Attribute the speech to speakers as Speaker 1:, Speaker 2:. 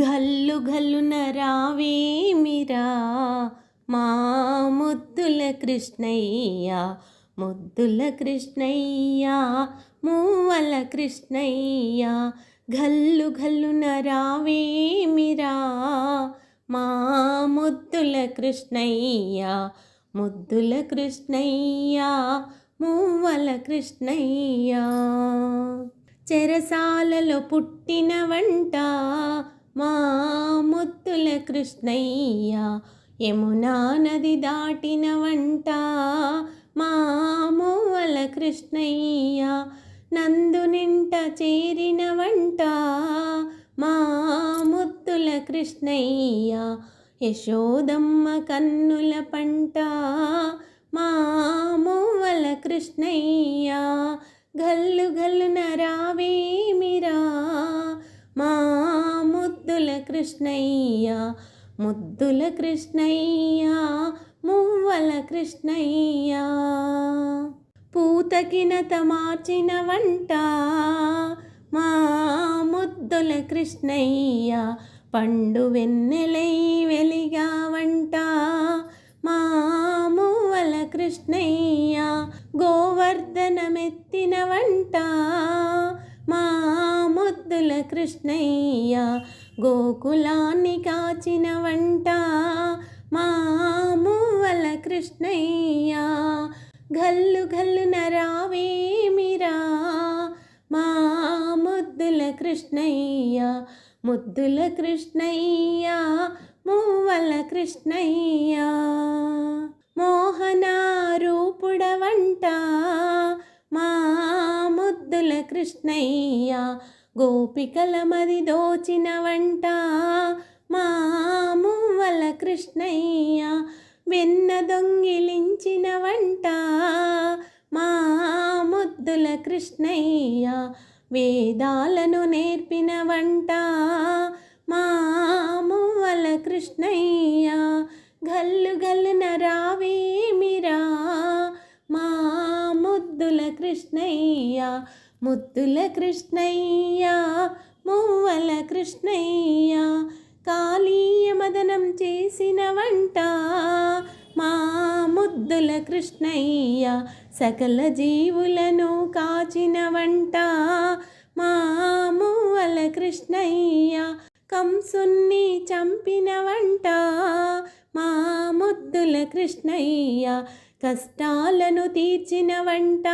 Speaker 1: గల్లు గల్లున రావేమిరా మా ముద్దుల కృష్ణయ్య ముద్దుల కృష్ణయ్య మూవల కృష్ణయ్య గల్లు గల్లున రావేమిరా మా ముద్దుల కృష్ణయ్య ముద్దుల కృష్ణయ్య మూవల కృష్ణయ్య. చెరసాలలో పుట్టిన వంట మా ముత్తుల కృష్ణయ్య యమునా నది దాటిన వంట. మా మువ్వల కృష్ణయ్య నందు నింట చేరిన వంట. మా ముత్తుల కృష్ణయ్య యశోదమ్మ కన్నుల పంట. కృష్ణయ్య ముద్దుల కృష్ణయ్య మువ్వల కృష్ణయ్య. పూతకినత మార్చిన వంట మా ముద్దుల కృష్ణయ్య. పండు వెన్నెలై వెలిగా వంట మా మువ్వల కృష్ణయ్య. గోవర్ధనమెత్తిన వంట మా ముద్దుల కృష్ణయ్యా. గోకులాన్ని కాచిన వంట మామూవల కృష్ణయ్య. గల్లు గల్లు నరావేమిరా మా ముద్దుల కృష్ణయ్య. ముద్దుల కృష్ణయ్య మూవల కృష్ణయ్య. మోహన రూపుడవంట మా ముద్దుల కృష్ణయ్య. గోపికల మది దోచిన వంట. మా మువ్వల కృష్ణయ్య వెన్న దొంగిలించిన వంట. మా ముద్దుల కృష్ణయ్య వేదాలను నేర్పిన వంట. మా మువ్వల కృష్ణయ్య గల్లు గల్లున రావేమిరా. మా ముద్దుల కృష్ణయ్య ముద్దుల కృష్ణయ్య మువ్వల కృష్ణయ్య కాళీయ మదనం చేసిన వంట మా ముద్దుల కృష్ణయ్య సకల జీవులను కాచిన వంట మా మువ్వల కృష్ణయ్య కంసున్ని చంపిన వంట మా ముద్దుల కృష్ణయ్య కష్టాలను తీర్చిన వంట